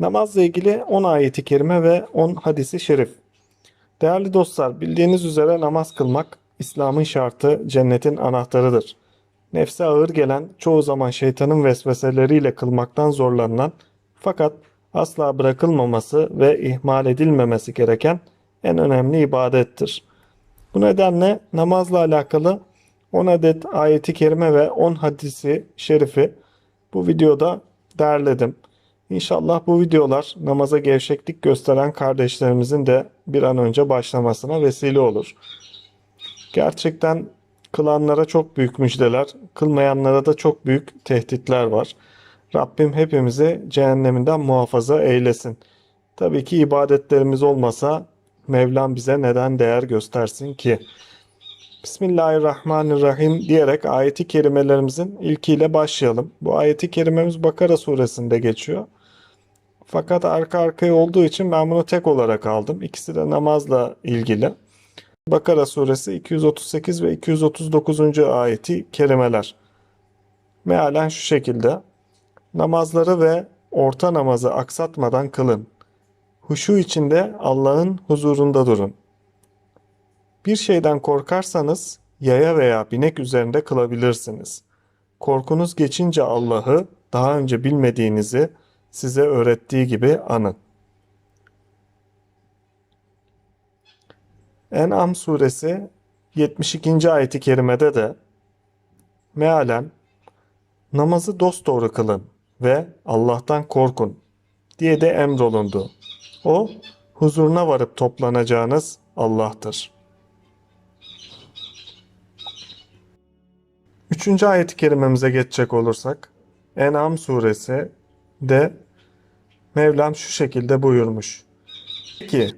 Namazla ilgili 10 ayeti kerime ve 10 hadisi şerif. Değerli dostlar, bildiğiniz üzere namaz kılmak İslam'ın şartı, cennetin anahtarıdır. Nefse ağır gelen, çoğu zaman şeytanın vesveseleriyle kılmaktan zorlanılan fakat asla bırakılmaması ve ihmal edilmemesi gereken en önemli ibadettir. Bu nedenle namazla alakalı 10 adet ayeti kerime ve 10 hadisi şerifi bu videoda derledim. İnşallah bu videolar namaza gevşeklik gösteren kardeşlerimizin de bir an önce başlamasına vesile olur. Gerçekten kılanlara çok büyük müjdeler, kılmayanlara da çok büyük tehditler var. Rabbim hepimizi cehenneminden muhafaza eylesin. Tabii ki ibadetlerimiz olmasa Mevlam bize neden değer göstersin ki? Bismillahirrahmanirrahim diyerek ayeti kerimelerimizin ilkiyle başlayalım. Bu ayeti kerimemiz Bakara suresinde geçiyor. Fakat arka arkaya olduğu için ben bunu tek olarak aldım. İkisi de namazla ilgili. Bakara suresi 238 ve 239. ayeti kerimeler. Mealen şu şekilde. Namazları ve orta namazı aksatmadan kılın. Huşu içinde Allah'ın huzurunda durun. Bir şeyden korkarsanız yaya veya binek üzerinde kılabilirsiniz. Korkunuz geçince Allah'ı daha önce bilmediğinizi size öğrettiği gibi anın. En'am suresi 72. ayeti kerimede de mealen namazı dosdoğru kılın ve Allah'tan korkun diye de emrolundu. O huzuruna varıp toplanacağınız Allah'tır. Üçüncü ayet-i kerimemize geçecek olursak En'am suresi de Mevlam şu şekilde buyurmuş. Ki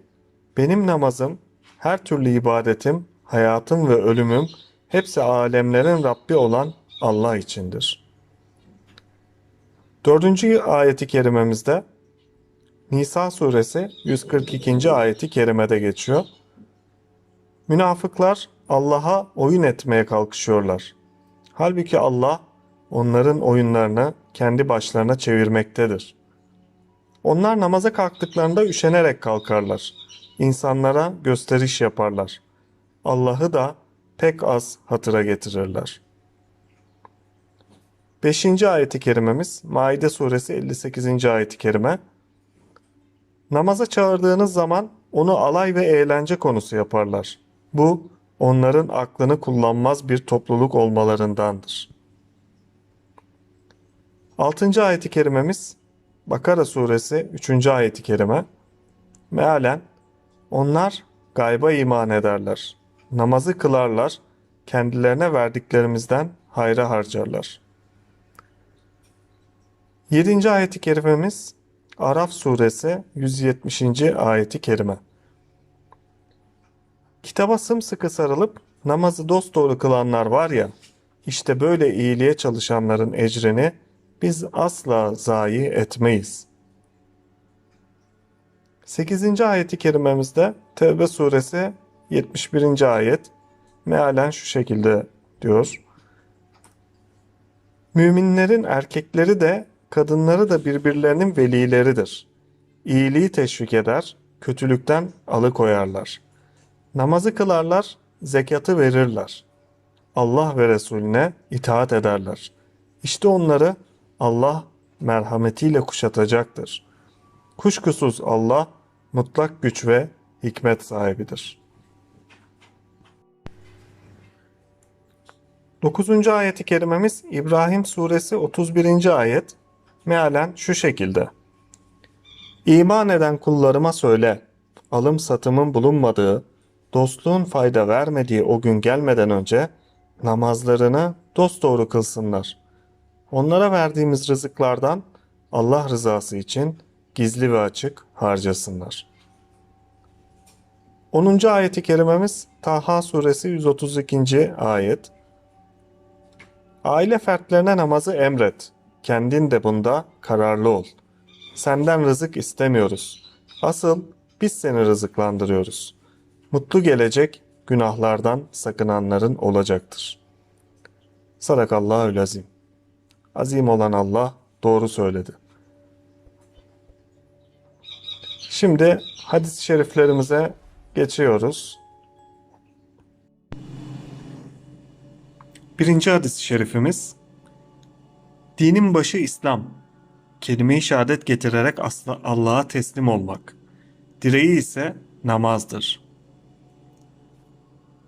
benim namazım, her türlü ibadetim, hayatım ve ölümüm hepsi alemlerin Rabbi olan Allah içindir. Dördüncü ayeti kerimemizde Nisa suresi 142. ayeti kerimede geçiyor. Münafıklar Allah'a oyun etmeye kalkışıyorlar. Halbuki Allah onların oyunlarını kendi başlarına çevirmektedir. Onlar namaza kalktıklarında üşenerek kalkarlar. İnsanlara gösteriş yaparlar. Allah'ı da pek az hatıra getirirler. 5. ayeti kerimemiz Maide suresi 58. ayeti kerime. Namaza çağırdığınız zaman onu alay ve eğlence konusu yaparlar. Bu onların aklını kullanmaz bir topluluk olmalarındandır. 6. ayeti kerimemiz Bakara suresi 3. ayeti kerime. Mealen onlar gayba iman ederler. Namazı kılarlar, kendilerine verdiklerimizden hayra harcarlar. 7. ayeti kerimemiz Araf suresi 170. ayeti kerime. Kitaba sımsıkı sarılıp namazı dosdoğru kılanlar var ya, işte böyle iyiliğe çalışanların ecrini biz asla zayi etmeyiz. 8. ayeti kerimemizde Tevbe suresi 71. ayet mealen şu şekilde diyor. Müminlerin erkekleri de kadınları da birbirlerinin velileridir. İyiliği teşvik eder, kötülükten alıkoyarlar. Namazı kılarlar, zekatı verirler. Allah ve Resulüne itaat ederler. İşte onları Allah merhametiyle kuşatacaktır. Kuşkusuz Allah mutlak güç ve hikmet sahibidir. 9. ayeti kerimemiz İbrahim suresi 31. ayet mealen şu şekilde. İman eden kullarıma söyle, alım satımın bulunmadığı, dostluğun fayda vermediği o gün gelmeden önce namazlarını dosdoğru kılsınlar. Onlara verdiğimiz rızıklardan Allah rızası için gizli ve açık harcasınlar. 10. ayeti kerimemiz Taha suresi 132. ayet. Aile fertlerine namazı emret. Kendin de bunda kararlı ol. Senden rızık istemiyoruz. Asıl biz seni rızıklandırıyoruz. Mutlu gelecek günahlardan sakınanların olacaktır. Sadakallahü azim. Azim olan Allah doğru söyledi. Şimdi hadis-i şeriflerimize geçiyoruz. Birinci hadis-i şerifimiz Dinin başı İslam. Kelime-i şehadet getirerek Allah'a teslim olmak. Direği ise namazdır.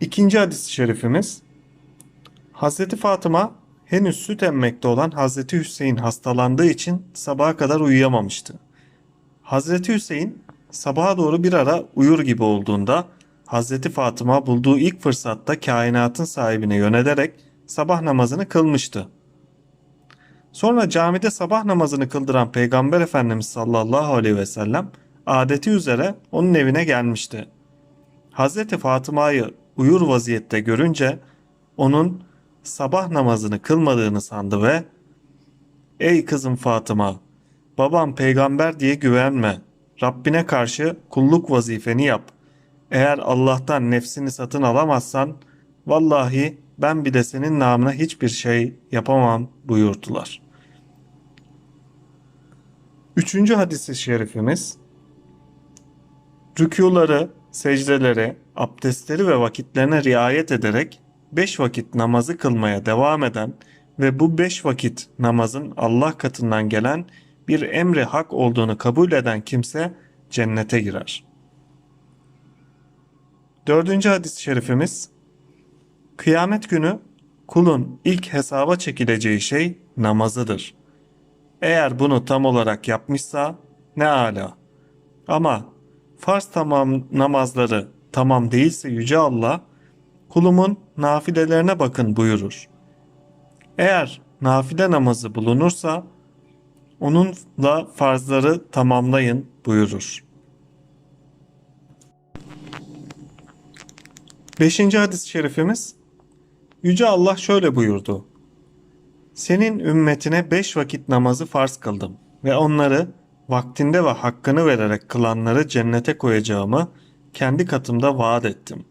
İkinci hadis-i şerifimiz Hazreti Fatıma henüz süt emmekte olan Hazreti Hüseyin hastalandığı için sabaha kadar uyuyamamıştı. Hazreti Hüseyin sabaha doğru bir ara uyur gibi olduğunda Hazreti Fatıma bulduğu ilk fırsatta kainatın sahibine yönelerek sabah namazını kılmıştı. Sonra camide sabah namazını kıldıran Peygamber Efendimiz sallallahu aleyhi ve sellem adeti üzere onun evine gelmişti. Hazreti Fatıma'yı uyur vaziyette görünce onun sabah namazını kılmadığını sandı ve ''Ey kızım Fatıma, babam peygamber diye güvenme. Rabbine karşı kulluk vazifeni yap. Eğer Allah'tan nefsini satın alamazsan vallahi ben bir de senin namına hiçbir şey yapamam buyurdular. Üçüncü hadisi şerifimiz Rükûları, secdeleri, abdestleri ve vakitlerine riayet ederek beş vakit namazı kılmaya devam eden ve bu beş vakit namazın Allah katından gelen bir emri hak olduğunu kabul eden kimse cennete girer. Dördüncü hadis-i şerifimiz Kıyamet günü kulun ilk hesaba çekileceği şey namazıdır. Eğer bunu tam olarak yapmışsa ne ala. Ama farz tamam namazları tamam değilse Yüce Allah kulumun nafilelerine bakın buyurur. Eğer nafile namazı bulunursa onunla farzları tamamlayın buyurur. Beşinci hadis-i şerifimiz Yüce Allah şöyle buyurdu. Senin ümmetine beş vakit namazı farz kıldım ve onları vaktinde ve hakkını vererek kılanları cennete koyacağımı kendi katımda vaat ettim.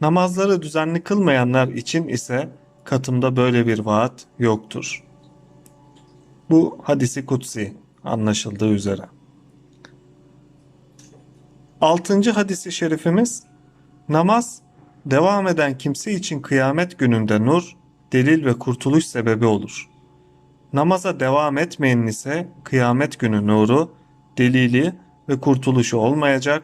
Namazları düzenli kılmayanlar için ise katımda böyle bir vaat yoktur. Bu hadisi kutsi anlaşıldığı üzere. Altıncı hadisi şerifimiz namaz devam eden kimse için kıyamet gününde nur, delil ve kurtuluş sebebi olur. Namaza devam etmeyenin ise kıyamet günü nuru, delili ve kurtuluşu olmayacak,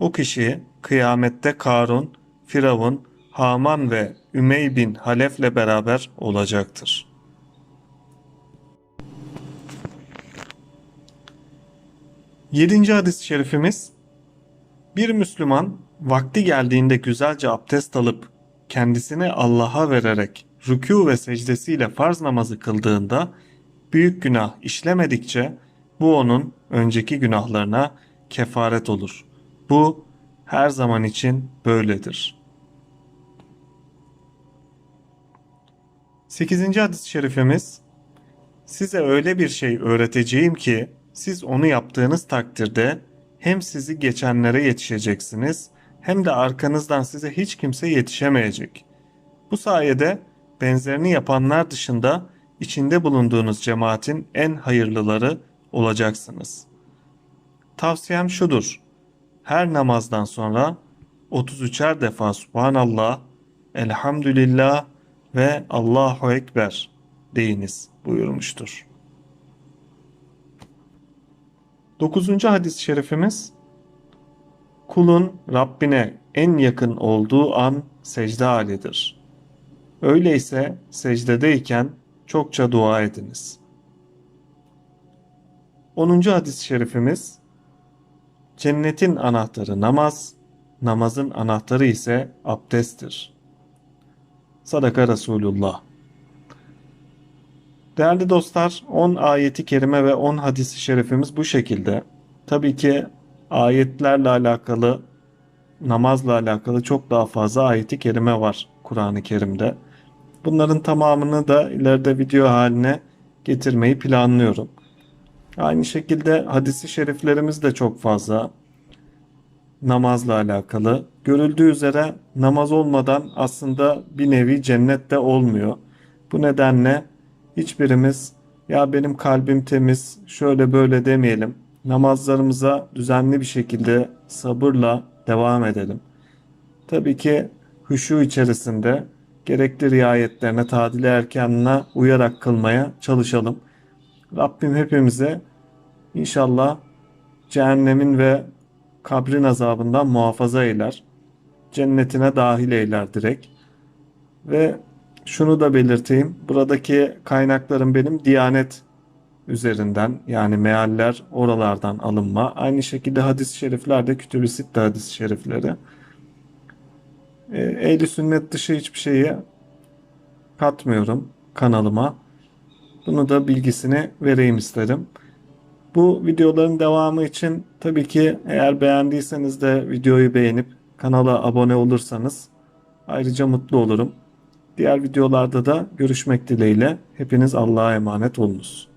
o kişi kıyamette Karun, Firavun, Haman ve Ümey bin Halef'le beraber olacaktır. Yedinci hadis-i şerifimiz Bir Müslüman vakti geldiğinde güzelce abdest alıp kendisini Allah'a vererek rükû ve secdesiyle farz namazı kıldığında büyük günah işlemedikçe bu onun önceki günahlarına kefaret olur. Bu her zaman için böyledir. 8. hadis-i şerifimiz Size öyle bir şey öğreteceğim ki siz onu yaptığınız takdirde hem sizi geçenlere yetişeceksiniz hem de arkanızdan size hiç kimse yetişemeyecek. Bu sayede benzerini yapanlar dışında içinde bulunduğunuz cemaatin en hayırlıları olacaksınız. Tavsiyem şudur. Her namazdan sonra 33'er defa Subhanallah, Elhamdülillah ve Allahu Ekber deyiniz buyurmuştur. 9. hadis-i şerifimiz Kulun Rabbine en yakın olduğu an secde halidir. Öyleyse secdedeyken çokça dua ediniz. 10. hadis-i şerifimiz Cennetin anahtarı namaz, namazın anahtarı ise abdesttir. Sadaka Resulullah. Değerli dostlar 10 ayeti kerime ve 10 hadisi şerifimiz bu şekilde. Tabii ki ayetlerle alakalı namazla alakalı çok daha fazla ayeti kerime var Kur'an-ı Kerim'de. Bunların tamamını da ileride video haline getirmeyi planlıyorum. Aynı şekilde hadisi şeriflerimiz de çok fazla namazla alakalı. Görüldüğü üzere namaz olmadan aslında bir nevi cennette olmuyor. Bu nedenle hiçbirimiz ya benim kalbim temiz şöyle böyle demeyelim. namazlarımıza düzenli bir şekilde sabırla devam edelim. Tabii ki huşu içerisinde gerekli riayetlerine, tadile erkanına uyarak kılmaya çalışalım. Rabbim hepimize inşallah cehennemin ve kabrin azabından muhafaza eyler. Cennetine dahil eyler direkt. Ve şunu da belirteyim. Buradaki kaynaklarım benim Diyanet üzerinden yani mealler oralardan alınma. Aynı şekilde hadis-i şerifler de kütüb-i sitte hadis-i şerifleri. E, ehli sünnet dışı hiçbir şeyi katmıyorum kanalıma. Bunu da bilgisini vereyim isterim. Bu videoların devamı için tabii ki eğer beğendiyseniz de videoyu beğenip kanala abone olursanız ayrıca mutlu olurum. Diğer videolarda da görüşmek dileğiyle hepiniz Allah'a emanet olunuz.